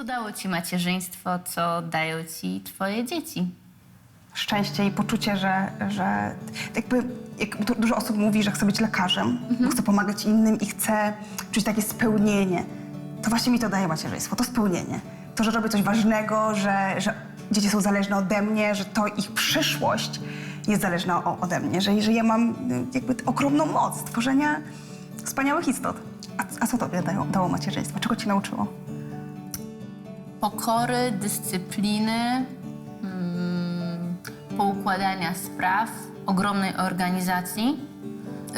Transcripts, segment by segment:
Co dało ci macierzyństwo, co dają ci twoje dzieci? szczęście i poczucie, że, że jakby jak du- dużo osób mówi, że chce być lekarzem, bo chce pomagać innym i chce czuć takie spełnienie. To właśnie mi to daje macierzyństwo, to spełnienie. To, że robię coś ważnego, że, że dzieci są zależne ode mnie, że to ich przyszłość jest zależna o, ode mnie, że, że ja mam y, jakby ogromną moc tworzenia wspaniałych istot. A, a co tobie dało, dało macierzyństwo? Czego ci nauczyło? Pokory, dyscypliny, mm, poukładania spraw, ogromnej organizacji,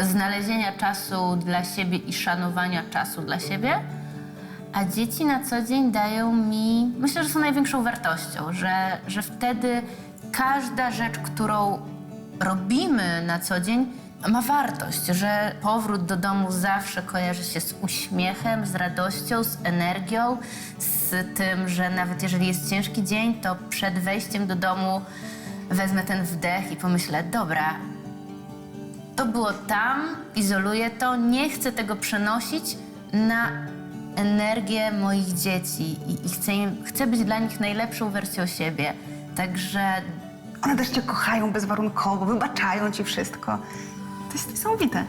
znalezienia czasu dla siebie i szanowania czasu dla siebie. A dzieci na co dzień dają mi, myślę, że są największą wartością, że, że wtedy każda rzecz, którą robimy na co dzień, ma wartość, że powrót do domu zawsze kojarzy się z uśmiechem, z radością, z energią, z tym, że nawet jeżeli jest ciężki dzień, to przed wejściem do domu wezmę ten wdech i pomyślę, dobra, to było tam, izoluję to, nie chcę tego przenosić na energię moich dzieci i, i chcę, im, chcę być dla nich najlepszą wersją siebie. Także One też cię kochają bezwarunkowo, wybaczają ci wszystko. To jest niesamowite.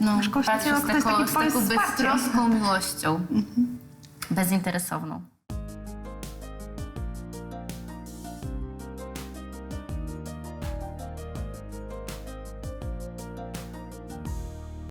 no, Masz kogoś patrzę z jest taką, takim z twoim taką wsparciem. beztroską miłością, bezinteresowną.